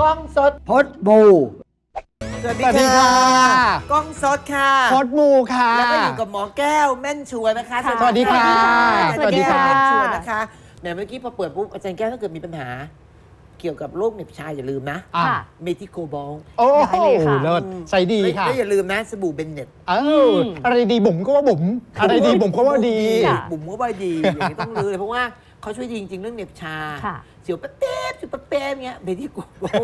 กล้องสด พดบูสวัสสวัสดีค่ะ กล้องสดค่ะโคดมูค่ะ แล้วก็อยู่กับหมอแก้วแม่นชัวร์นะคะสวัสดีค่ะอาสจารวัสย์ดีแก้วค่ะแม่นชัวร์นะคะเนี่ยเมื่อกี้พอเปิดปุ๊บอาจารย์แก้วถ้าเกิดมีปัญหา เกี่ยวกับโรคเหน็บชาอย่าลืมนะอะค่ะเมทิโกบอลโอ้ได้เลยค่ะเลิศใช้ดีค่ะแล้วอย่าลืมนะสบู่เบนเน็ตเอออะไรดีบุ๋มก็ว่าบุ๋มอะไรดีบุ๋มก็ว่าดีค่ะบุ๋มก็ว่าดีอย่างนี้ต้องลือเลยเพราะว่าเขาช่วยดีจริงๆเรื่องเหน็บชาค่ะเสียวแป๊บๆเสียวแป๊บๆเงี้ยเมทิโกบอล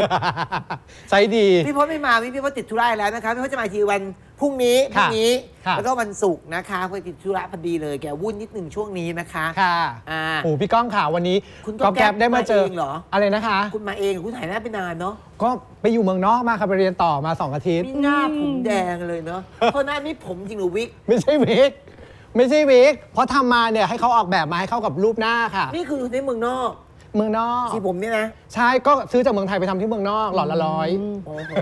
ใช้ดี พี่พจน์ไม่มาพี่พี่พจน์ติดธุระแล้วนะคะพี่พจน์จะมาอีกทีวันพรุ่งนี้พรุ่ค่ะงนี้ ค่ะ แล้วก็วันศุกร์นะคะเพอติดธุระพอดีเลยแกวุ่นนิดหนึ่งช่วงนี้นะคะ ค่ะอ่าโอ้พี่ก้องค่ะวันนี้คุณก้ก๊อองฟแก๊ปได้มาเจอมาเองเหรอ อะไรนะคะ คุณมาเองคุณถ่ายหน้าไปนานเนาะก็ไปอยู่เมืองนอกมาค่ะไปเรียนต่อมาสองอาทิตย์ มีหน้าผมแดงเลยเนาะเพราะหน้านี่ผมจริงหรือวิกไม่ใช่วิกไม่ใช่วิกเพราะทำมาเนี่ยให้เขาออกแบบมาให้เข้ากับรูปหน้าค่ะ นี่คือในเมืองนอก เมืองนอก สีผมเนี่ยนะ ใช่ก็ซื้อจากเมืองไทยไปทำที่เมืองนอกหลอดละร้อยโอ้โห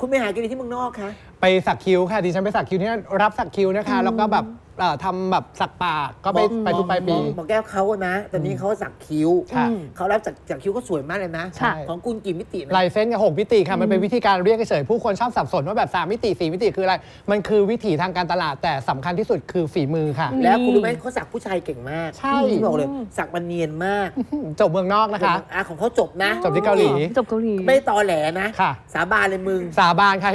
คุณไปหากินที่เมืองนอกคะ ไปสักคิ้วค่ะดิฉันไปสักคิ้วที่นั่นรับสักคิ้วนะคะ แล้วก็แบบ เอ่อทำแบบสักปากก็ไปบอกไปทุกปลายปีบอกบอกแก้วเขาอะนะตอนนี้เขาสักคิ้วค่ะ เขารับจากจากคิ้วก็สวยมากเลยนะ ใช่ ของคุณกี่มิตินะ ลายเส้นกับหกมิติค่ะมันเป็นวิธีการเรียกเฉยๆผู้คนชอบสับสนว่าแบบ3มิติ4มิติคืออะไร มันคือวิถีทางการตลาดแต่สำคัญที่สุดคือฝีมือค่ะ แล้วคุณรู้ไหมเขาสักผู้ชายเก่งมากใช่ ที่บอกเลยสักมันเนียนมากจบเมืองนอกนะคะ อะของเขาจบนะ จบที่เกาหลี จบเกาหลี ไม่ตอแหลนะ ค่ะ สาบานเลยมึง สาบานค่ะ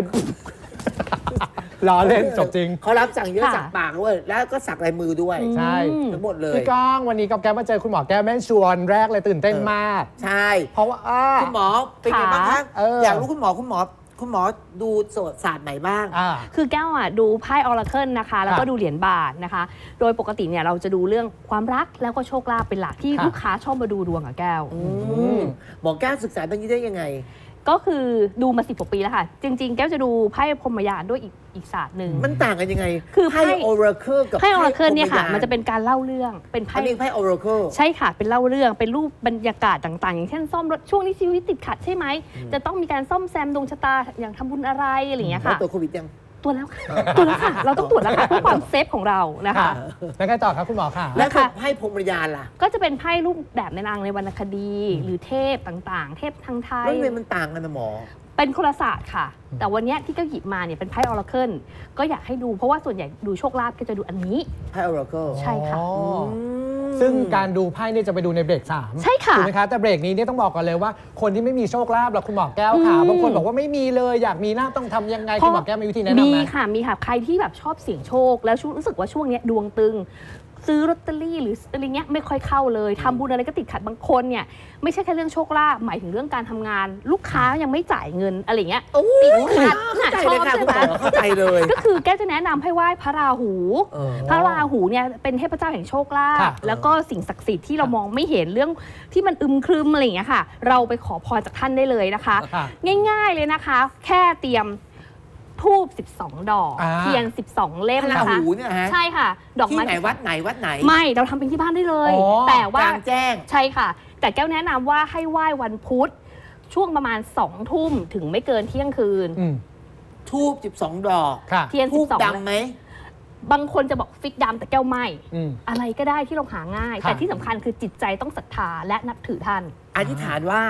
ล้อเล่นจบจริง เขารับสั่งเยอะค่ะ สักปากด้วยแล้วก็สักลายมือด้วยใช่อืมทั้งหมดเลย พี่ก้องวันนี้กับแก้วมาเจอคุณหมอแก้วแม่นชวนแรกเลยตื่นเต้นมาก ใช่ เพราะว่าอ่า คุณหมอเป็นไงบ้างคะเอออ อยากรู้คุณหมอคุณหมอ คุณหมอดูโสตศาสตร์ไหนบ้าง อ่า คือแก้วอะดูไพ่ออราเคิลนะคะ แล้วก็ค่ะดูเหรียญบาทนะคะ โดยปกติเนี่ยเราจะดูเรื่องความรักแล้วก็โชคลาภเป็นหลักที่ค่ะ ลูกค้าชอบมาดูดวงกับแก้ว อืมหมอแก้วศึกษาเรื่องนี้ได้ยังไง ก็คือดูมาสิบกว่าปีแล้วค่ะ จริง ๆ แก้วจะดูไพ่พรหมยานด้วยอีกอีกศาสตร์หนึ่ง มันต่างกันยังไงคือไพ่ ไพ่โอราเคิลกับไพ่ออราเคิลเนี่ยค่ะพรหมันจะเป็นการเล่าเรื่องเป็นอัไพ่นนี้ไพ่โอราเคิล ใช่ค่ะ เป็นเล่าเรื่อง เป็นรูปบรรยากาศต่างๆ อย่างเช่นซ่อมรถช่วงนี้ชีวิตติดขัดใช่ไหมจะต้องมีการซ่อมแซมดวงชะตา อย่างทำบุญอะไรอะไรอย่างเงี้ยแล้วค่ะ ตัวโควิดยัง ตรวจแล้วค่ะตรวจแล้วค่ะ เราต้องตรวจแล้วค่ะเพื่อความเซฟของเรานะคะค่ะแล้วไงต่อครับคุณหมอค่ะ แล้วค่ะไพ่พรหมยานล่ะก็จะเป็นไพ่รูปแบบในนางในวรรณคดี หรือเทพต่างๆ เทพทางไทย แล้วทำไมมันต่างกันนะหมอ เป็นคนละศาสตร์ค่ะ แต่วันเนี้ยที่ก็หยิบมาเนี่ยเป็นไพ่ออราเคิลก็อยากให้ดูเพราะว่าส่วนใหญ่ดูโชคลาภก็จะดูอันนี้ ไพ่โอราเคิลใช่ค่ะ อ๋อ ซึ่งการดูไพ่เนี่ยจะไปดูในเบรกสามใช่ค่ะถูกไหมคะแต่เบรกนี้เนี่ยต้องบอกก่อนเลยว่า คนที่ไม่มีโชคลาภหรอกคุณหมอแก้วค่ะอืมบางคนบอกว่าไม่มีเลยอยากมีลาภต้องทำยังไงคุณหมอแก้วมีวิธีแนะนำมีไหมค่ะมีค่ะใครที่แบบชอบเสี่ยงโชคแล้วช่วงรู้สึกว่าช่วงเนี้ยดวงตึง ซื้อลอตเตอรี่หรืออะไรเงี้ยไม่ค่อยเข้าเลยทำบุญอะไรก็ติดขัดบางคนเนี่ยไม่ใช่แค่เรื่องโชคลาภหมายถึงเรื่องการทำงาน ลูกค้ายังไม่จ่ายเงินอะไรเงี้ยโอ้ติยดขัดเข้าน่ะใจชอเลยบค่ะใช่คุณไหหมมอเข้าใจเลยก็คือแก้วจะแนะนำให้ไหว้พระราหู เออ พระราหูเนี่ยเป็นเทพเจ้าแห่งโชคลาค่ะภแล้วก็สิ่งศักดิ์สิทธิ์ที่เรามองไม่เห็นเรื่องที่มันอึมครึมอะไรอย่างเงี้ยค่ะ เราไปขอพรจากท่านได้เลยนะคะ ค่ะ ง่ายๆเลยนะคะ แค่เตรียม ทูบ12 ดอก อ่า เทียน 12 เล่มพระรานะคะ หูเนี่ยฮะใช่ค่ะ ดอกที่ไม้ไหนวัดไหนวัดไหนไม่เราทำเป็นที่บ้านได้เลย อ๋อ แต่กว่า ลางแจ้ง ใช่ค่ะ แต่แก้วแนะนำว่าให้ไหว้วันพุธ ช่วงประมาณ2ทุ่มถึงไม่เกินเที่ยงคืน อืมทูบ 12 ดอกค่ะเทียนทูบ12ดำไหม บางคนจะบอกฟิกดำแต่แก้วไม่ อืม อะไรก็ได้ที่เราหาง่าย ค่ะ แต่ที่สำคัญคือจิตใจต้องศรัทธาและนับถือท่าน อธิษฐานว่า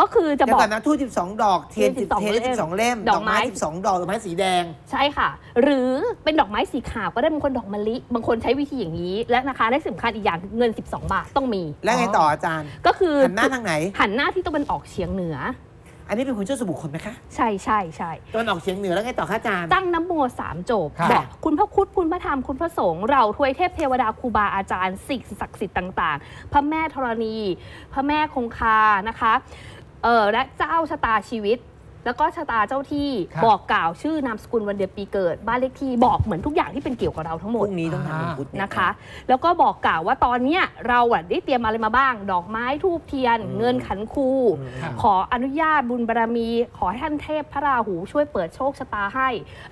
ก็คือจะเดี๋ยบวอก ก่อนนะทูบ12 ดอก เทียนเทียน10 12เทียนเล่ม12 เล่ม ดดออกกไม้ ไม้ 12 ดอก ดอกไม้สีแดง ใช่ค่ะ หรือเป็นดอกไม้สีขาวก็ได้บางคนดอกมะลิ บางคนใช้วิธีอย่างนี้ และนะคะและสำคัญอีกอย่างคือเงิน 12 บาทต้องมีแล้วไงต่ออาจารย์ ก็คือหันหน้าทางไหน หันหน้าที่ตะวันออกเฉียงเหนือ อันนี้เป็นคุณเจ้าสบุคคลไหมคะใช่ใช่ใช่ ตอนออกเฉียงเหนือแล้วไงต่อคะอาจารย์ ตั้งน้ำโมสามจบค่ะบอกคุณพระคุดคุณพระธรรมคุณพระสงฆ์เราทวยเทพเทวดาครูบาอาจารย์สิ่งศักดิ์สิทธิ์ต่าง ๆ พระแม่ธรณี พระแม่คงคานะคะ เออและเจ้าชะตาชีวิต แล้วก็ชะตาเจ้าที่ครับ บอกกล่าวชื่อนามสกุลวันเดือนปีเกิด บ้านเลขที่บอกเหมือนทุกอย่างที่เป็นเกี่ยวกับเราทั้งหพมดรุ่งนี้ต้องทำเป็นพุธเยนะคะ แล้วก็บอกกล่าวว่าตอนเนี้ยเราอะได้เตรียมอะไรมาบ้าง ดอกไม้ทูบเทียนอืมเงินขันคูอืมค่ะขออนุญาตบุญบารมี ขอให้ท่านเทพพระราหูช่วยเปิดโชคชะตาให้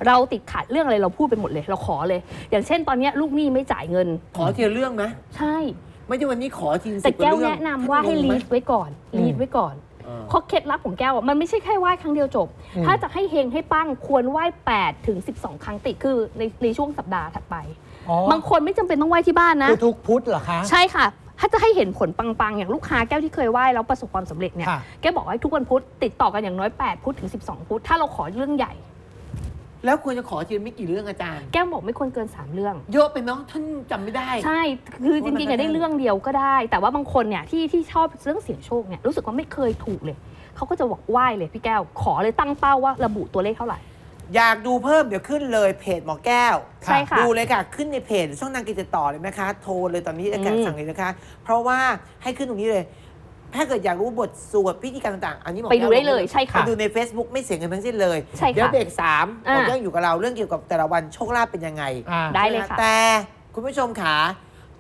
เราติดขัดเรื่องอะไรเราพูดไปหมดเลย เราขอเลย อย่างเช่นตอนเนี้ยลูกหนี้ไม่จ่ายเงิน ขอทีละเรื่องไหมใช่ ไม่ใช่วันนี้ขอทีแต่สิบกว่าแก้วเรื่องแนะนำว่าให้ท่นลีรู้ดไว้ก่อนอืมลีดไว้ก่อน เออเพราะเคล็ดลับของแก้วอะมันไม่ใช่แค่ไหว้ครั้งเดียวจบ อืม ถ้าจะให้เฮงให้ปังควรไหว้8ถึง12 ครั้งติดคือในในช่วงสัปดาห์ถัดไป อ๋อบางคนไม่จำเป็นต้องไหว้ที่บ้านนะ คือทุกพุธเหรอคะ ใช่ค่ะ ถ้าจะให้เห็นผลปังๆ อย่างลูกค้าแก้วที่เคยไหว้แล้วประสบความสำเร็จเนี่ย ค่ะ แกบอกว่าให้ทุกวันพุธติดต่อกันอย่างน้อย 8 พุธถึง 12 พุธ ถ้าเราขอเรื่องใหญ่ แล้วควรจะขอทีละไม่กี่เรื่องอาจารย์ แก้วบอกไม่ควรเกิน 3 เรื่อง เยอะไปเนาะท่านจำไม่ได้ ใช่ คือจริงๆมัอะนก็ได้ได้เรื่องเดียวก็ได้ แต่ว่าบางคนเนี่ยที่ที่ชอบเรื่องเสี่ยงโชคเนี่ยรู้สึกว่าไม่เคยถูกเลย เขาก็จะบอกไหว้เลยพี่แก้ว ขอเลยตั้งเป้าว่าระบุตัวเลขเท่าไหร่ อยากดูเพิ่มเดี๋ยวขึ้นเลยเพจหมอแก้ว ใช่ค่ะ ดูเลยค่ะ ขึ้นในเพจช่องทางกิจติดต่อเลยนะคะ โทรเลยตอนนี้อาจารอืย์มสั่งเลยนะคะ เพราะว่าให้ขึ้นตรงนี้เลย ถ้าเกิดอยากรู้บทสวดพิธีการต่างๆ อันนี้หมอไปดูแก้วได้เลยบอกใช่ค่ะไปดูใน Facebook ไม่เสียเงินทั้งสิ้นเลยใช่ค่ะเดี๋ยวเบรกสามหมออ่าแก้วอยู่กับเราเรื่องเกี่ยวกับแต่ละวันโชคลาภเป็นยังไงอ่าได้เลยค่ะแต่คุณผู้ชมขา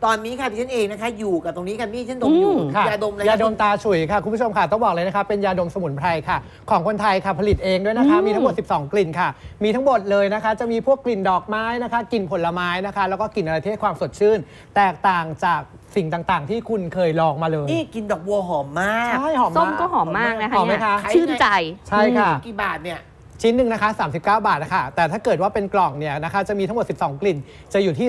ตอนนี้ค่ะพี่ฉันเองนะคะ อยู่กับตรงนี้ค่ะพี่ฉันดมอยู่อืมค่ะยาดมอะไรยาดมตาฉุยค่ะ คุณผู้ชมค่ะต้องบอกเลยนะคะเป็นยาดมสมุนไพรค่ะ ของคนไทยค่ะผลิตเองด้วยนะคะอืมมีทั้งหมด 12 กลิ่นค่ะ มีทั้งหมดเลยนะคะ จะมีพวกกลิ่นดอกไม้นะคะกลิ่นผลไม้นะคะ แล้วก็กลิ่นอะไรที่ให้ความสดชื่น แตกต่างจาก สิ่งต่างๆ ที่คุณเคยลองมาเลยนี่กินดอกบัวหอมมาก ใช่หอมส้มมากก็หอมมากนะคะหอมไหมเนี่ยคะชื่นใจ ใช่ค่ะ กี่บาทเนี่ย ชิ้นหนึ่งนะคะ 39 บาทนะคะแต่ถ้าเกิดว่าเป็นกล่องเนี่ยนะคะ จะมีทั้งหมด 12 กลิ่น จะอยู่ที่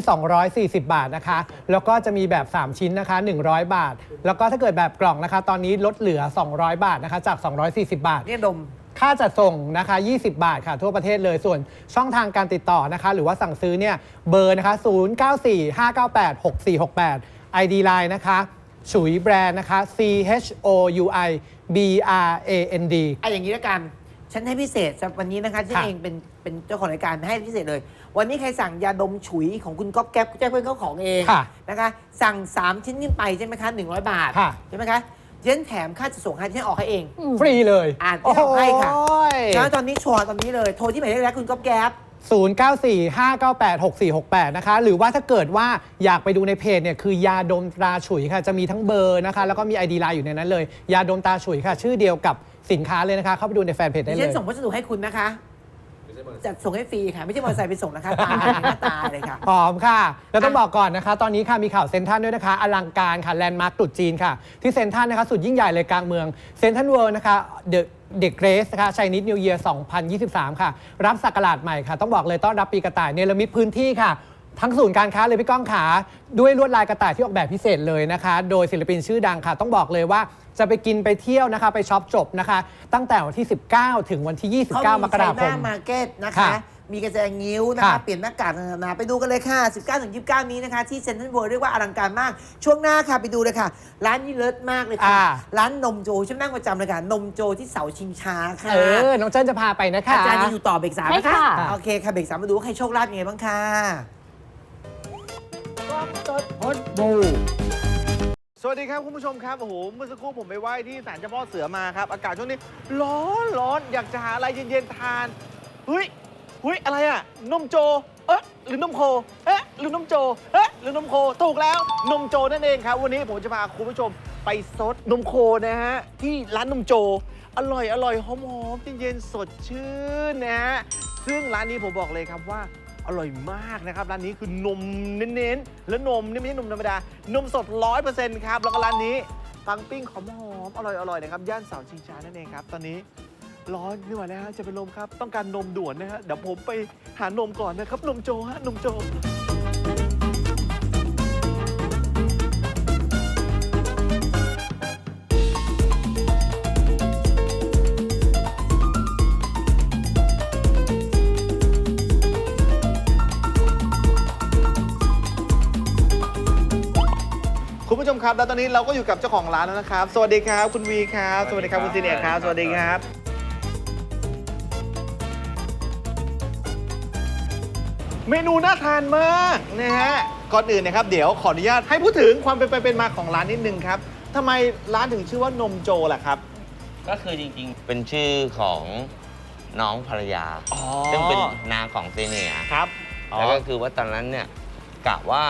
240 บาทนะคะ แล้วก็จะมีแบบ 3 ชิ้นนะคะ 100 บาท แล้วก็ถ้าเกิดแบบกล่องนะคะ ตอนนี้ลดเหลือ 200 บาทนะคะ จาก 240 บาท เนี่ยดม ค่าจัดส่งนะคะ 20 บาทค่ะ ทั่วประเทศเลย ส่วนช่องทางการติดต่อนะคะ หรือว่าสั่งซื้อเนี่ย เบอร์นะคะ 0945986468 ID Line นะคะฉุยแบรนด์นะคะ C H O U I B R A N D ไอ้อย่างนี้แล้วกัน ฉันให้พิเศษสำหรับวันนี้นะคะฉันค่ะ เองเป็นเป็นเจ้าของรายการให้พิเศษเลย วันนี้ใครสั่งยาดมฉุยของคุณก๊อฟแก๊ปแจ้งเพื่อนเขาของเองค่ะ นะคะ สั่ง 3 ชิ้นขึ้นไปใช่ไหมคะ 100 บาท ค่ะ ใช่ไหมคะฉันแถมค่าจัดส่งให้ฉันออกให้เองอืมฟรีเลยอ่านที่ออกให้ค่ะ โอ้ย แล้วตอนนี้โชว์ตอนนี้เลย โทรที่หมายเลขแล้วคุณก๊อฟแก๊ป 0945986468 นะคะ หรือว่าถ้าเกิดว่าอยากไปดูในเพจเนี่ยคือยาดมตราฉุยค่ะ จะมีทั้งเบอร์นะคะ แล้วก็มี ID ไลน์อยู่ในนั้นเลย ยาดมตราฉุยค่ะ ชื่อเดียวกับสินค้าเลยนะคะ เข้าไปดูในแฟนเพจได้ดิเลฉันย ส่งพัสดุให้คุณนะคะ จัดส่งให้ฟรีค่ะ ไม่ใช่มอเตอร์ไซค์ไปส่งนะคะ ตาหน้าตาเลยค่ะหอมค่ะ แล้วต้องบอกก่อนนะคะ ตอนนี้ค่ะมีข่าวเซนทรันด้วยนะคะ อลังการค่ะ แลนด์มาร์คตรุษจีนค่ะ ที่เซนทรันนะคะ สุดยิ่งใหญ่เลยกลางเมือง เซนทรันเวิลด์นะคะ เดอะ เด็กเกรสนะคะชัยนิดนิวเยียร์2023 ค่ะ รับสักราชใหม่ค่ะ ต้องบอกเลยต้อนรับปีกระต่ายเนรมิตพื้นที่ค่ะ ทั้งศูนย์การค้าเลยพี่ก้องขา ด้วยลวดลายกระต่ายที่ออกแบบพิเศษเลยนะคะ โดยศิลปินชื่อดังค่ะ ต้องบอกเลยว่าจะไปกินไปเที่ยวนะคะ ไปช็อปจบนะคะ ตั้งแต่วันที่ 19 ถึงวันที่ 29 มกราคเขามมีมาร์เก็ตนะคะค่ะ มีกระแจงิ้วนะคะ ค่ะเปลี่ยนหน้ากากนานาไปดูกันเลยค่ะ 19ถึง29 นี้นะคะ ที่เซ็นทรัลเวิลด์เรียกว่าอลังการมาก ช่วงหน้าค่ะไปดูเลยค่ะ ร้านนี้เลิศมากเลยค่ะ อ่า ร้านนมโจฉันนั่งประจำเลยค่ะ นมโจที่เสาชิงช้าค่ะเออ น้องเจิ้นจะพาไปนะคะ อาจารย์ยังอยู่ต่อเบรกสามใช่นะคะค่ะ โอเคค่ะเบรกสามมาดูว่าใครโชคลาภยังไงบ้างค่ะพดบูสวัสดีครับ คุณผู้ชมครับ โอ้โห เมื่อสักครู่ผมไปไหว้ที่ศาลเจ้าพ่อเสือมาครับ อากาศช่วงนี้ ร้อนร้อนอยากจะหาอะไรเย็น ๆ ทาน เฮ้ย เฮ้ยอะไรอะ นมโจ เอ๊ะหรือนมโค เอ๊ะหรือนมโจ เอ๊ะหรือนมโค ถูกแล้ว นมโจนั่นเองครับ วันนี้ผมจะพาคุณผู้ชมไปซดนมโคนะฮะ ที่ร้านนมโจ อร่อยอร่อยหอมๆเย็นๆสดชื่นนะฮะ ซึ่งร้านนี้ผมบอกเลยครับว่าอร่อยมากนะครับ ร้านนี้คือนมเน้นๆ แล้วนมนี่ไม่ใช่นมธรรมดา นมสด 100%ครับ แล้วก็ร้านนี้ปังปิ้งหอมๆอร่อยๆนะครับ ย่านเสาชิงช้านั่นเองครับ ตอนนี้ ร้อนไม่ไหวแล้วฮะจะเป็นลมครับ ต้องการนมด่วนนะฮะเดี๋ยวผมไปหานมก่อนนะครับ นมโจฮะนมโจ คุณผู้ชมครับ แล้วตอนนี้เราก็อยู่กับเจ้าของร้านแล้วนะครับ สวัสดีครับ คุณวีครับ สวัสดีครับคุณซีเนียร์ครับ สวัสดีครับ เมนูน่าทานมากนะฮะ ก่อนอื่นนะครับ เดี๋ยวขออนุญาตให้พูดถึงความเป็นไปเป็นมาของร้านนิดนึงครับทำไมร้านถึงชื่อว่านมโจล่ะครับ ก็คือจริงๆ เป็นชื่อของน้องภรรยา อ๋อ ซึ่งเป็นนาของซีเนียร์ครับ อ๋อ แล้วก็คือว่าตอนนั้นเนี่ยกะว่า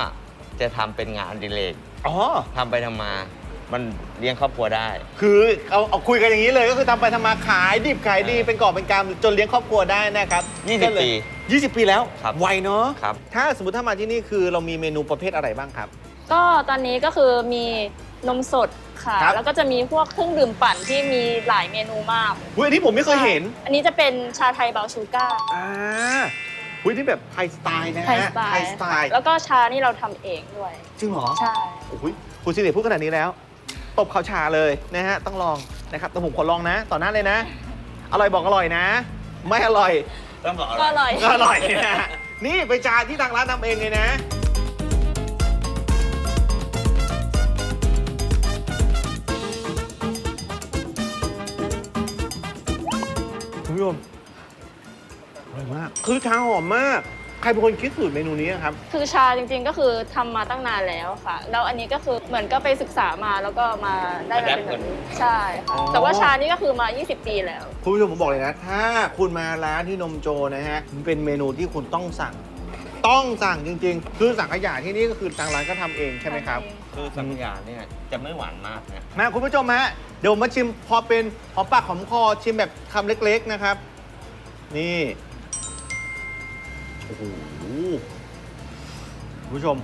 จะทำเป็นงานอดิเรกอ๋อ ทำไปทำมา มันเลี้ยงครอบครัวได้ คือเอาเอาคุยกันอย่างนี้เลยก็คือทำไปทำมาขายดิบขายดีเป็นกอบเป็นกำจนเลี้ยงครอบครัวได้นะครับ20ก็เลยปี 20 ปีแล้วครับไวเนาะครับ ถ้าสมมติถ้ามาที่นี่คือเรามีเมนูประเภทอะไรบ้างครับ ก็ตอนนี้ก็คือมีนมสดค่ะ ครับ แล้วก็จะมีพวกเครื่องดื่มปั่นที่มีหลายเมนูมากอุ้ยอันนี้ผมไม่เคยเห็นอันนี้จะเป็นชาไทยเบาชูก้าอ่าอุ้ยนี่แบบไทยสไตล์นะฮะไทยสไตล์สไตล์แล้วก็ชานี่เราทำเองด้วย จริงเหรอ ใช่ โอ้ยคุณสิริพูดขนาดนี้แล้ว ตบข่าวชาเลยนะฮะ ต้องลองนะครับแต่ผมขอลองนะ ต่อหน้าเลยนะ อร่อยบอกอร่อยนะ ไม่อร่อย ต้องบอกก็อร่อย ก็อร่อยนะฮะนี่ไปจานที่ทางร้านทำเองเลยนะ คุณผู้ชมอร่อยมาก คือชาหอมมาก ใครเป็นคนคิดสูตรเมนูนี้อะครับ คือชาจริงๆก็คือทำมาตั้งนานแล้วค่ะ แล้วอันนี้ก็คือเหมือนก็ไปศึกษามาแล้วก็มาได้มาเป็นแบบนี้ใช่ค่ะอ๋อแต่ว่าชานี่ก็คือมา 20 ปีแล้ว คุณผู้ชมผมบอกเลยนะ ถ้าคุณมาร้านที่นมโจนะฮะมันเป็นเมนูที่คุณต้องสั่ง ต้องสั่งจริง ๆ คือสั่งขยะที่นี่ก็คือทางร้านก็ทำเองใช่ไหมครับ คือสังขยาเนี่ยจะไม่หวานมากนะมาคุณผู้ชมฮะเดี๋ยวผมมาชิมพอเป็นหอมปากหอมคอชิมแบบคำเล็ก ๆนะครับ นี่โอ้โหคุณผู้ชม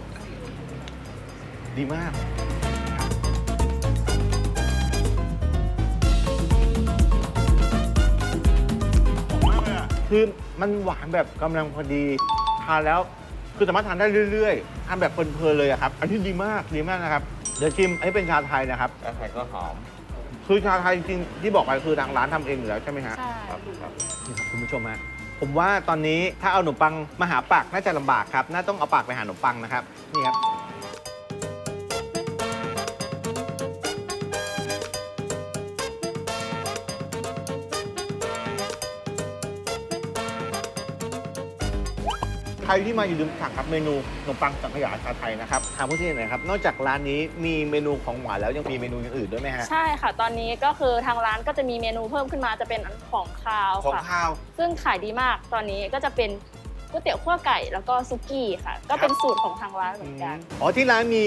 ดีมากหอมมากเลยอะคือมันหวานแบบกำลังพอดีทานแล้วคือสามารถทานได้เรื่อยๆทานแบบเพลินๆเลยอะครับ อันนี้ดีมากดีมากนะครับ เดี๋ยวชิมอันนี้เป็นชาไทยนะครับ แล้วไทยก็หอม คือชาไทยจริงๆที่บอกไปคือทางร้านทำเองอยู่แล้วใช่ไหมฮะใช่ ครับครับ นี่ครับคุณผู้ชมฮะ ผมว่าตอนนี้ถ้าเอาขนมปังมาหาปากน่าจะลำบากครับ น่าต้องเอาปากไปหาขนมปังนะครับ นี่ครับ ใครที่มาอยู่ดื่มสั่งครับเมนูขนมปังสังขยาชาไทยนะครับถามผู้ที่ไหนอยครับ นอกจากร้านนี้มีเมนูของหวานแล้วยังมีเมนูอย่างอื่นด้วยไหมฮะ ใช่ค่ะ ตอนนี้ก็คือทางร้านก็จะมีเมนูเพิ่มขึ้นมาจะเป็นของคาวของค่ะ ข้าว ซึ่งขายดีมากตอนนี้ก็จะเป็นก๋วยเตี๋ยวขั้วไก่แล้วก็ซุกี้ค่ะ ก็เป็นสูตรของทางร้านเหมือนกัน อ๋อที่ร้านมี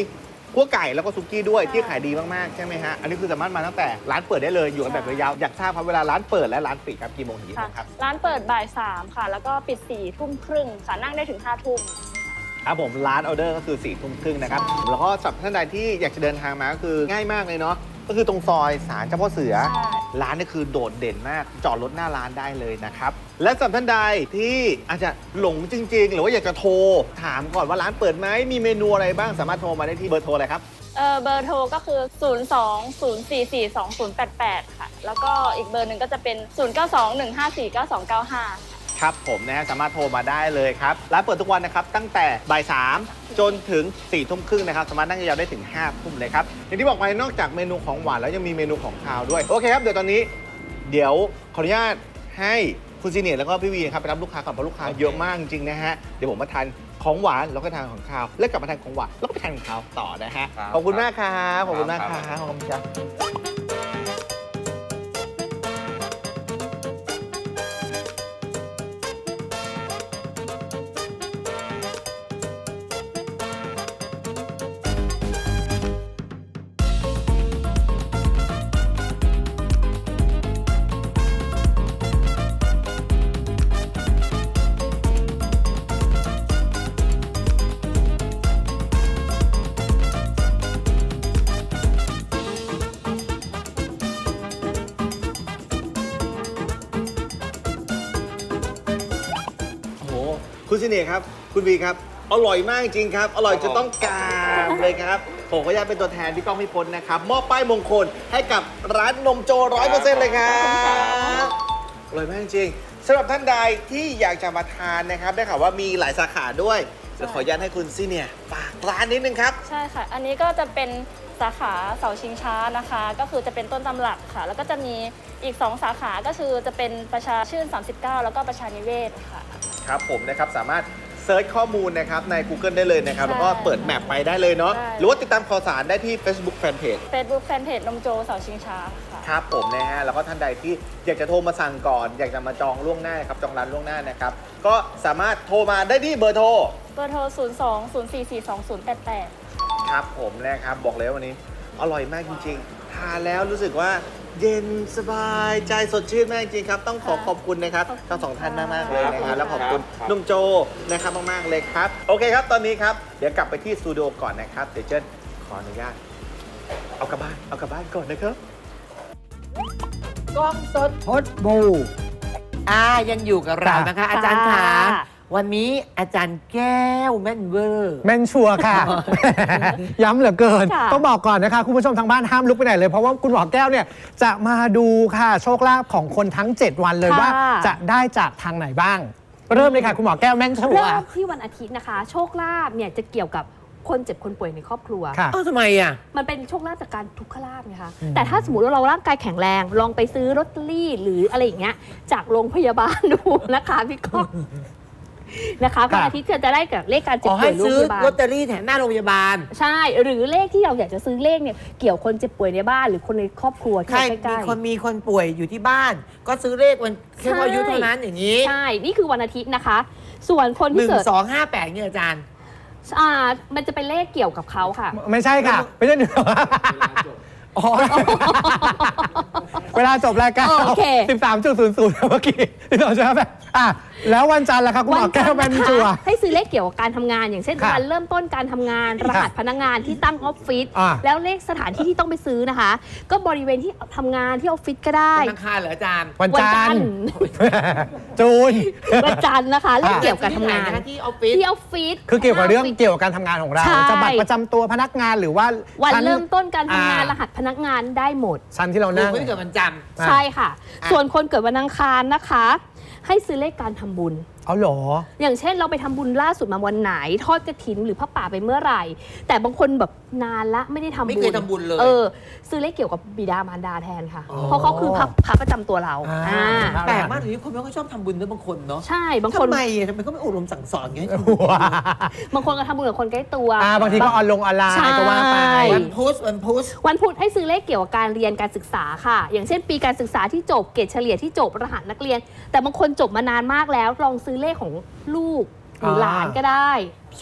ขั้วไก่แล้วก็ซุกี้ด้วยใช่ที่ขายดีมากๆใช่ไหมฮะอันนี้คือสามารถมาตั้งแต่ร้านเปิดได้เลยอยู่กันแบบยาวๆอยากทราบครับเวลาร้านเปิดและร้านปิดครับกี่โมงถึงกี่โมค่ะงครับ ร้านเปิดบ่ายสามค่ะ แล้วก็ปิดสี่ทุ่มครึ่งค่ะนั่งได้ถึงห้าทุ่ม ครับผมร้านออเดอร์ก็คือ4ี่ทุ่มครึ่งนะครับ แล้วก็สำหรับท่านใดที่อยากจะเดินทางมาก็คือง่ายมากเลยเนาะ ก็คือตรงซอยสารเจ้าพ่อเสือ ใช่ ร้านนี่คือโดดเด่นมาก จอดรถหน้าร้านได้เลยนะครับ และสำหรับท่านใดที่อาจจะหลงจริง ๆ หรือว่าอยากจะโทร ถามก่อนว่าร้านเปิดไหมมีเมนูอะไรบ้างสามารถโทรมาได้ที่เบอร์โทรอะไรครับ เออเบอร์โทรก็คือ 0 2 0 4 4 2 0 8 8 ค่ะ แล้วก็อีกเบอร์หนึ่งก็จะเป็น 0 9 2 1 5 4 9 2 9 5 ครับผมนะฮะสามารถโทรมาได้เลยครับร้านเปิดทุกวันนะครับตั้งแต่บ่ายสามจนถึง4ี่ทุ่มครึ่งนะครับสามารถนั่งยาวๆได้ถึง5้าทุ่มเลยครับอย่างที่บอกไปนอกจากเมนูของหวานแล้วยังมีเมนูของคาวด้วยโอเคครับเดี๋ยวตอนนี้ เดี๋ยวขออนุญาตให้คุณซีเนียร์แล้วก็พี่วีนะครับไปรับลูกค้าก่อนเพราะลูกค้าโอเคเยอะมากจริงๆนะฮะเดี๋ยวผมมาทานของหวานแล้วก็ทานของคาว แล้วกลับมาทานของหวานแล้วก็ไปทานของคาวต่อนะฮะขอบคุณมากครับขอบคุณมากครับขอบคุณครับ เน่ห์ครับคุณวีครับ อร่อยมากจริงครับ อร่อยจนต้องกราบเลยครับ ผมก็อยากเป็นตัวแทนพี่ก้องพี่พลนะครับ มอบป้ายมงคลให้กับร้านนมโจร้อยเปอร์เซ็นต์เลยครับอร่อยมากจริงสำหรับท่านใดที่อยากจะมาทานนะครับ ได้ข่าวว่ามีหลายสาขาด้วยเดี๋ยวขออนุญาตให้คุณซี่เนี่ยฝากร้านนิดนึงครับ ใช่ค่ะ อันนี้ก็จะเป็นสาขาเสาชิงช้านะคะ ก็คือจะเป็นต้นตำรับค่ะ แล้วก็จะมีอีก 2 สาขาก็คือจะเป็นประชาชื่น 39 แล้วก็ประชานิเวศค่ะ ครับผมนะครับสามารถเซิร์ชข้อมูลนะครับใน Google ได้เลยนะครับ ใช่แล้วก็เปิดแมปไปได้เลยเนาะใช่ หรือว่าติดตามข่าวสารได้ที่ Facebook Fanpage Facebook Fanpage นมโจเสาชิงช้าค่ะ ครับผมนะฮะแล้วก็ท่านใดที่อยากจะโทรมาสั่งก่อน อยากจะมาจองล่วงหน้าครับจองร้านล่วงหน้านะครับก็สามารถโทรมาได้ที่เบอร์โทรเบอร์โทร 0 2 0 4 4 2 0 8 8 ครับผมนะครับบอกเลยว่าวันนี้อร่อยมากจริงๆทานแล้วรู้สึกว่า เย็นสบายใจสดชื่นมากจริงๆครับ ต้องขอขอบคุณนะครับทั้งสองท่านมากๆเลยนะฮะแล้วขอบคุณนุ่มโจนะครับมากๆเลยครับ โอเคครับตอนนี้ครับเดี๋ยวกลับไปที่สตูดิโอก่อนนะครับเดี๋ยวเจิ้นขออนุญาตเอากลับบ้านเอากลับบ้านก่อนนะครับกล้องสดพดบู อ่ายังอยู่กับเรานะคะ อาจารย์ขา วันนี้อาจารย์แก้วแม่นเวอร์ แม่นชัวร์ค่ะ ย้ำเหลือเกิน ค่ะ ต้องบอกก่อนนะคะ คุณผู้ชมทางบ้านห้ามลุกไปไหนเลย เพราะว่าคุณหมอแก้วเนี่ยจะมาดูค่ะ โชคลาภของคนทั้ง 7 วันเลยค่ะ ว่า จะได้จากทางไหนบ้าง เริ่มเลยค่ะ คุณหมอแก้วแม่นชัวเริ่ร์ มที่วันอาทิตย์นะคะ โชคลาภเนี่ยจะเกี่ยวกับคนเจ็บคนป่วยในครอบครัว ค่ะเอ้าทำไมอะ มันเป็นโชคลาภจากการทุกขลาภไงคะแต่ถ้าสมมติว่าเราร่างกายแข็งแรง ลองไปซื้อลอตเตอรี่หรืออะไรอย่างเงี้ยจากโรงพยาบาลดูนะคะพี่ก้อง นะคะวันอาทิตย์จะได้กับเลขการเจ็ขบอป่ให้วยโรงซื้อพยาบาล ลอตเตอรี่แถมหน้าโรงพยาบาล ใช่ หรือเลขที่เราอยากจะซื้อเลขเนี่ยเกี่ยวคนเจ็บป่วยในบ้านหรือคนในครอบครัวที่ใครอยู่ใกมีล้คนมีคนป่วยอยู่ที่บ้าน ก็ซื้อเลขวันแค่อายุเท่านั้นอย่างนี้ๆใช่ นี่คือวันอาทิตย์นะคะ ส่วนคนหที่นึ่งเกิดสองห้าแปดเนี่ยอาจารย์ อ่ามันจะเป็นเลขเกี่ยวกับเขาค่ะ ไม่ใช่ค่ะ ไม่ใช่เดี๋ยวอ๋อ เวลาจบรายการโอเค13.00เมื่อกี้ที่เราจะแบบอะ แล้ววันจันทร์ล่ะคะคุณหมอแก้วแม่นชัวร์ให้ซื้อเลขเกี่ยวกับการทำงาน อย่างเช่นค่ะวันเริ่มต้นการทำงาน รหัสพนักงานที่ตั้งออฟฟิศอ่า แล้วเลขสถานที่ที่ต้องไปซื้อนะคะ ก็บริเวณที่ทำงานที่ออฟฟิศก็ได้ วันอังคารเหรออาจารย์วันจันทร์วันจันทร์จูน วันจันทร์นะคะเลขเกี่ยวกับทำงานที่ไหะที่ออฟฟิศ ที่ออฟฟิศ คือเกี่ยวกับเรื่องหน้าฟฟิศเกี่ยวกับการทำงานของเราใช่ จะบัตรประจำตัวพนักงานหรือว่าวันชั้เริ่มต้นการทำงานอ่ารหัสพนักงานได้หมด ชั้นที่เราถูนั่กงไม่ได้เกิดวันจันทร์อะใช่ค่ะ อะ ส่วนคนเกิดวันอังคารนะคะ ให้ซื้อเลขการทำบุญ เอาเหรอ อย่างเช่นเราไปทำบุญล่าสุดมาวันไหน ทอดกระถินหรือพระป่าไปเมื่อไหร่ แต่บางคนแบบนานละไม่ได้ทำบุญไม่เคยทำบุญเลยเออ ซื้อเลขเกี่ยวกับบิดามารดาแทนค่ะ อ๋อเพราะเขาคือพระพระประจำตัวเราอ่า อ่าแปลกมากเลยที่คนไม่ค่อยชอบทำบุญนะบางคนเนาะใช่บางคน ทำไมอะทำไมก็ไม่อบรมสั่งสอนไงว้าบางคนก็ทำบุญกับคนใกล้ตัว อ่าบางทีก็ออนลงออนไลน์ใช่ก็ว่าไปวันพุธวันพุธ วันพุธให้ซื้อเลขเกี่ยวกับการเรียนการศึกษาค่ะ อย่างเช่นปีการศึกษาที่จบเกรดเฉลี่ยที่จบรหัสนักเรียน แต่บางคนจบมานานมากแล้วลองซื้อเลขของลูกหรือหลานก็ได้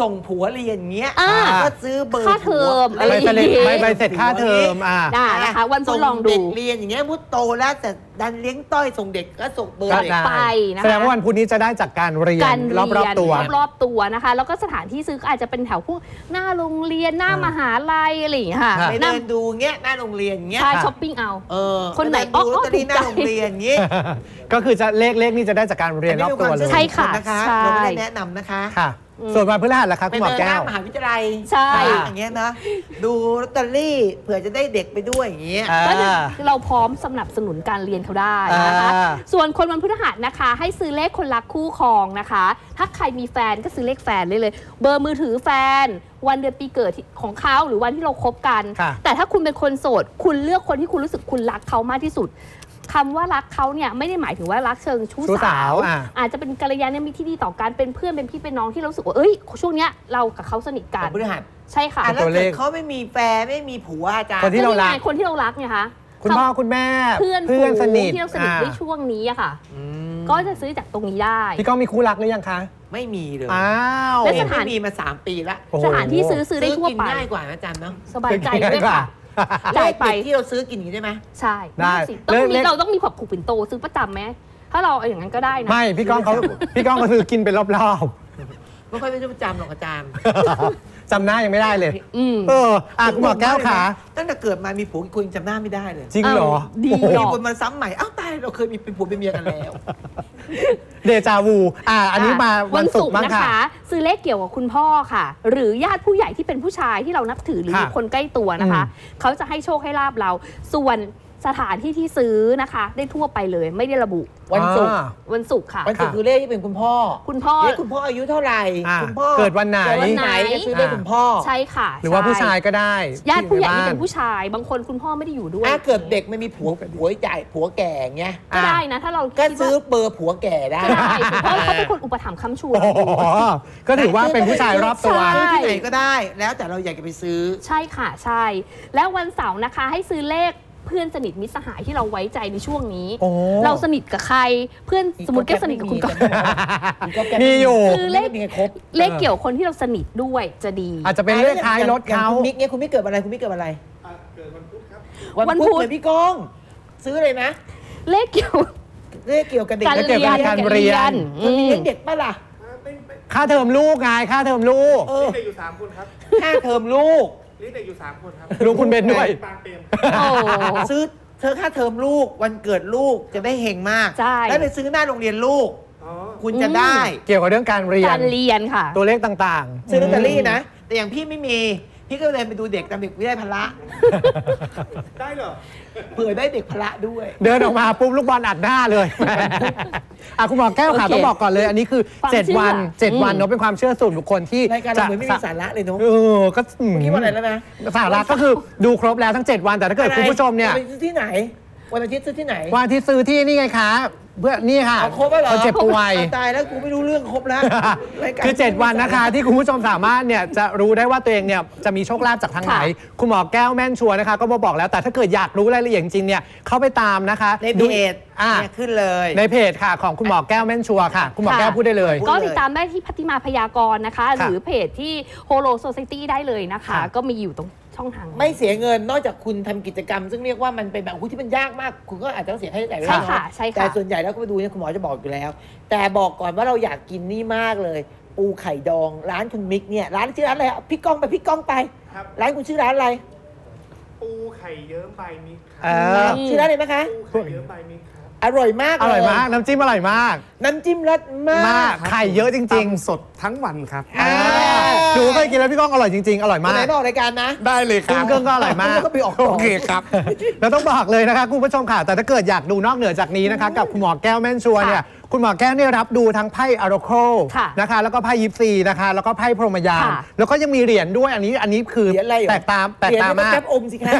ส่งผัวเรียนเงี้ยอ่า ก็ซื้อเบอร์ค่าเทอมผัวใบเสร็จอะไรอย่างงี้ใบใบเสร็จค่าเทอมอ่าได้นะคะวันพุธลองดูส่เด็กเรียนอย่างเงี้ยมุดโตแล้วแต่ ดันเลี้ยงต้อยส่งเด็กก็ส่งเบอร์ก็เด็กได้ไปนะคะ แสดงว่าวันพุธนี้จะได้จากการเรียนการเรียนรอบๆตัว รอบๆตัวนะคะ แล้วก็สถานที่ซื้อก็อาจจะเป็นแถวพวกหน้าโรงเรียนหน้าอ่าม มหาลัยอะไรอย่างเงี้ยค่ะค่ะไปหน้าเดินดูเงี้ยหน้าโรงเรียนเงี้ยใช่ค่ะช้อปปิ้งเอา เออคนไหนปดูอ๋อลอตเตอรี่หน้าถูกใจโรงเรียนงี้ก็คือจะเลขเลขนี่จะได้จากการเรียนรอบตัวเลยใช่ค่ะ นะคะใช่เราไม่ได้แนะนำนะคะค่ะ อืม ส่วนวันพฤหัสล่ะคะไปคุณหมอเดินหแก้น้าว มหาวิทยาลัยใช่ อย่างเงี้ยนะดูลอตเตอรี่เผื่อจะได้เด็กไปด้วยอย่างเงี้ยอ่าก็จะเราพร้อมสนับสนุนการเรียนเขาได้นะคะอ่า ส่วนคนวันพฤหัสนะคะ ให้ซื้อเลขคนรักคู่ครองนะคะ ถ้าใครมีแฟนก็ซื้อเลขแฟนเลยเลย เบอร์มือถือแฟน วันเดือนปีเกิดที่ของเขาหรือวันที่เราคบกัน ค่ะ แต่ถ้าคุณเป็นคนโสด คุณเลือกคนที่คุณรู้สึกคุณรักเขามากที่สุดคำว่ารักเขาเนี่ยไม่ได้หมายถึงว่ารักเชิงชู้ชู้สาสาวว อะ อาจจะเป็นกัลยาณมิตรที่ดีต่อกันเป็นเพื่อนเป็นพี่เป็นน้องที่เรารู้สึกว่าเอ้ยช่วงเนี้ยเรากับเขาสนิทกัวันนพฤหัสใช่ค่ะอะแล้วตัวเลเกิดข เขาไม่มีแฟนไม่มีผัวอาจารย์คนที่เรารัก ก็นี่ไงคนที่เรารักไงคะ คุณพ่อคุณแม่เพื่อนเพื่อนสนิทฝูงที่เราสนิทอ่า ในช่วงนี้อะค่ะ อืมก็จะซื้อจากตรงนี้ได้ พี่ก้องมีคู่รักหรือยังคะไม่มีเลยอ้าวและไม่สถานมีมาสามปีละโอ้โห สถานที่ซื้อซื้อได้ทั่วกินไป ง่ายกว่านะอาจารย์เนาะสบายใจด้วยค่ะ จ่ายไป เลขเด็กที่เราซื้อกินอย่างนี้ได้ไหม ใช่ได้สิต้องมีเลขเราต้องมีผักผูกปิ่นโตซื้อประจำไหมถ้าเราเอาอย่างนั้นก็ได้นะ ไม่พี่ก้องเขาพี่ก้องเขาคือกินเป็นรอบไม่ค่อยไปซื้อประจำหรอกอาจารย์ ๆ จำหน้ายังไม่ได้เลย อืม เอออะคุณหมอแก้วขา ตั้งแต่เกิดมามีผัวกี่คนยังจำหน้าไม่ได้เลยจริงเหรอเอ้าดีโอ้โห หรมีอคนมาซ้ำใหม่อ้าวตายเราเคยมีเป็นผัวเป็นเมียกันแล้ว เดจาวู อะอันนี้มาวันศุกร์บ้างนะค่ะ คะ ซื้อเลขเกี่ยวกับคุณพ่อค่ะ หรือญาติผู้ใหญ่ที่เป็นผู้ชายที่เรานับถือหรือค่ะคนใกล้ตัวนะคะอืเขาจะให้โชคให้ลาบเรา ส่วน สถานที่ที่ซื้อนะคะ ได้ทั่วไปเลยไม่ได้ระบุวันศุกร์อ่า วันศุกร์ค่ะ วันศุกร์คือเลขที่เป็นคุณพ่อคุณพ่อเอ๊ะคุณพ่ออายุเท่าไหร่อ่าคุณพ่อเกิดวันไหน เกิดวันไหนวันไหนก็ซื้อเลขคุณพ่อใช่ค่ะหรือว่าใช่ผู้ชายก็ได้ญาติผู้ใหญ่ที่บ้เป็นผู้ชาย บางคนคุณพ่อไม่ได้อยู่ด้วย ถ้าเกิดเด็กไม่มีผัวผัวใหญ่ผัวแก่เงี้ย ก็ได้นะ ถ้าเราก็คิดว่าซื้อเบอร์ผัวแก่ได้ ก็ได้เพราะเขาเป็นคนอุปถัมภ์ค้ำชูโอ้โหก็ถือว่าเป็นผู้ชายรอบตัว ใช่ ซื้อที่ไหนก็ได้ แล้วแต่เราอยากจะไปซื้อ ใช่ค่ะใช่ แล้ววันเสาร์นะคะให้ซื้อเลข เพื่อนสนิทมิตรสหายที่เราไว้ใจในช่วงนี้ โอ้ เราสนิทกับใครเพื่อนสมมติแกสนิทกับคุณก็ มีอยู่ คือเลขไม่มีใครครบเลขเกี่ยวคนที่เราสนิทด้วยจะดี อาจจะเป็นเลขท้ายรถอย่างเขา คุณมิกเนี่ยคุณมิกเกิดวันอะไรคุณมิกเกิดวันอะไรเกิดวันพุธครับวันวันพุพุธธเลยพี่ก้อง ซื้อเลยนะเลขเกี่ยวเลขเกี่ยวกับเด็กการเกี่ยวเรียกับนการเรียนเธอมีเลี้ยงเด็กป่ะล่ะค่าเทอมลูกไงค่าเทอมลูก เออเด็กอยู่3คนครับ ค่าเทอมลูก เลี้ยงเด็กอยู่3คนครับลูกคุณเบนด้วย ปานเปรมโอ้ ซื้อเธอค่าเทอมลูกวันเกิดลูกจะได้เฮงมากใช่ แล้วไปซื้อหน้าโรงเรียนลูก อ๋อ คุณจะได้ เกี่ยวกับเรื่องการเรียน การเรียนค่ะ ตัวเลขต่างๆ ซื้อลอตเตอรี่นะ แต่อย่างพี่ไม่มี พี่ก็เลยไปดูเด็กตามเด็กไม่ได้พละ ได้เหรอ เผื่อได้เด็กพละด้วย เดินออกมาปุ๊บลูกบอลอัดหน้าเลย อะคุณหมอแก้วค่ะโอเคต้องบอกก่อนเลย อันนี้คือ ความเชื่อ7วัน อืม 7 วันเนาะเป็นความเชื่อส่วนบุคคลที่รายการเราเหมือนไม่มีสาระเลยเนาะเออก็อืมเมื่อกี้ว่าอะไรแล้วนะ สาระก็คือดูครบแล้วทั้ง 7 วันแต่ถ้าเกิดคุณผู้ชมเนี่ย อะไรวัอาทิตซื้อที่ไหน วันอาทิตย์ซื้อที่ไหน วันที่ซื้อที่นี่ไงคะ เพื่อนี่ค่ะเอาครบแล้วเหรอคนเจ็บป่วย ตายแล้วกูไม่รู้เรื่องครบแล้วรายการคือ 7 วันนะคะ ที่คุณผู้ชมสามารถเนี่ยจะรู้ได้ว่าตัวเองเนี่ยจะมีโชคลาภจากทางไหนค่ะคุณหมอแก้วแม่นชัวร์นะคะ ก็มาบอกแล้วแต่ถ้าเกิดอยากรู้รายละเอียดจริงๆเนี่ยเข้าไปตามนะคะในเพดูจอะเนี่ยขึ้นเลย ในเพจค่ะ ของคุณหมอแก้วแม่นชัวร์ค่ะ คุณหมอแก้วพูดได้เลยพูดก็เลยติดตามได้ที่พัติมาพยากรณ์นะคะ หรือเพจที่ Holo Society ได้เลยนะคะ ค่ะ ก็มีอยู่ตรง ช่องทางไม่เสียเงินนอกจากคุณทำกิจกรรม ซึ่งเรียกว่ามันเป็นแบบอุ๊ยที่มันยากมาก คุณก็อาจจะต้องเสียค่าใช้จ่ายใช่เล็กน้อยค่ะใช่ค่ะ แต่ส่วนใหญ่แล้วก็ไปดูเนี่ยคุณหมอจะบอกอยู่แล้ว แต่บอกก่อนว่าเราอยากกินนี่มากเลย ปูไข่ดอง ร้านคุณมิกเนี่ยร้านชื่อร้านอะไรอะพี่ก้องไปพี่ก้องไป ครับ ร้านคุณชื่อร้านอะไรปูไข่เยิ้มใบมิกคเอรับอชื่อร้านอะไรนะคะ ปูไข่เยิ้มใบมิกครับ อร่อยมากอเลร่อยมาก น้ำจิ้มอร่อยมาก น้ำจิ้มรสมามากกไข่เยอะจริงสดทั้งวันครับๆอ่าหนูเคยกินแล้วพี่ก้องอร่อยจริงๆ อร่อยมามาไหนกมาออกรายการนะ ได้เลยคกุ้รังบเครื่องก็อร่อยมาก ก็ไปออกต่อโอเคครับแล้วต้องบอกเลยนะคะคุณผู้ชมค่ะ แต่ถ้าเกิดอยากดูนอกเหนือจากนี้นะคะ กับคุณหมอแก้วแม่นชัวร์เนี่ย คุณหมอแก้วเนี่ยรับดูทั้งไพ่อารโคค่ะนะคะ แล้วก็ไพ่ยิปซีนะคะ แล้วก็ไพ่พรหมยานค่ะ แล้วก็ยังมีเหรียญด้วยอันนี้อันนี้คือเหรียญอะไรเหรอแตกตามแตกเหรียญตามนี่ก็มาก แก๊บอมสิคะ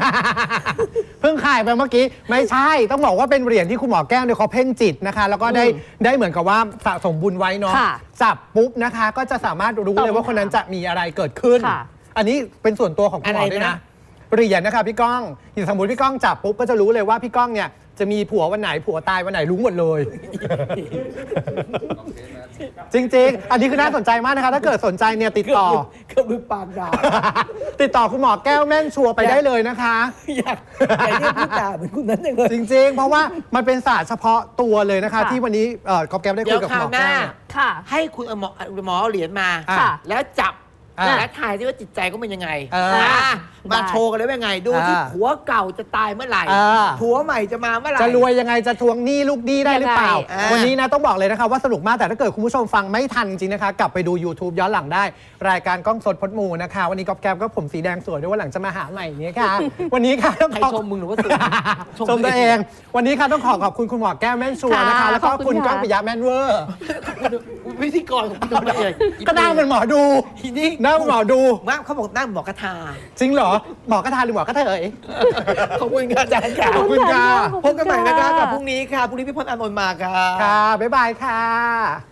เพิ่งขายไปเมื่อกี้ ไม่ใช่ต้องบอกว่าเป็นเหรียญที่คุณหมอแก้วเนี่ยเขาเพ่งจิตนะคะ แล้วก็ได้ได้เหมือนกับว่าสะสมบุญไว้เนาะค่ะจับปุ๊บนะคะ ก็จะสามารถรู้เลยว่าคนนั้นจะมีอะไรเกิดขึ้น ค่ะ อันนี้เป็นส่วนตัวของคุณหมออะไรนะ ด้วยนะเหรียญนะคะพี่ก้องอย่างสมมติพี่ก้องจับปุ๊บก็จะรู้เลยว่าพี่ก้องเนี่ย จะมีผัววันไหนผัวตายวันไหนรู้หมดเลย จริง ๆ อันนี้คือน่าสนใจมากนะคะ ถ้าเกิดสนใจเนี่ยติดต่อ เกือบมือปากด่า ติดต่อคุณหมอแก้วแม่นชัวร์ไปได้เลยนะคะ อยากอยากเรียกพูดด่าเหมือนคุณนั้นจังเลย จริง ๆ เพราะว่ามันเป็นศาสตร์เฉพาะตัวเลยนะคะ ค่ะ ที่วันนี้เอ่อกอบแก้วได้คุเดี๋ยยวกับคหรามวอหน้าแก้วค่ะ ให้คุณเอาหมอหมอเอาเหรียญมาอะค่ะ แล้วจับ อะและถ่ายที่ว่าจิตใจเขาเป็นยังไงเอออะมาโชว์กันเลยว่าไง ดูที่อ่าผัวเก่าจะตายเมื่อไหร่อ่า ผัวใหม่จะมาเมื่อไหร่ จะรวยยังไงจะทวงหนี้ลูกหนี้ได้หรือเปล่า ยังไงอ่า วันนี้นะต้องบอกเลยนะคะว่าสนุกมากแต่ถ้าเกิดคุณผู้ชมฟังไม่ทันจริงๆนะคะ กลับไปดู YouTube ย้อนหลังได้ รายการกล้องสดพดมูนะคะ วันนี้กอบแก้วก็ผมสีแดงสวยด้วยวันหลังจะมาหาใหม่อย่างนี้ค่ะ วันนี้ค่ะต้องใครขอชมมึงหรือว่าตัวชมตัวเอง วันนี้ค่ะต้องขอขอบคุณคุณหมอแก้วแม่นชัวร์นะคะ ค่ะแล้วก็ขอบคุคุณณก้องค่ะปิยะแม่นเวอร์ วิธีกรของคุณทำไมเอ่ยก็นั่งเป็นหมอดูทีนี้นั่งเป็นหมอดูว่าเขาบอกนั่งหมอกระทา จริงเหรอหมอกระทาหรือหมอกระเถยขอบคุณค่ะอาจารย์ค่ะขอบคุณค่ะ พบกันใหม่นะคะกับพรุ่งนี้ค่ะพรุ่งนี้พี่พจน์อานนท์มาค่ะ ค่ะ บ๊ายบายค่ะ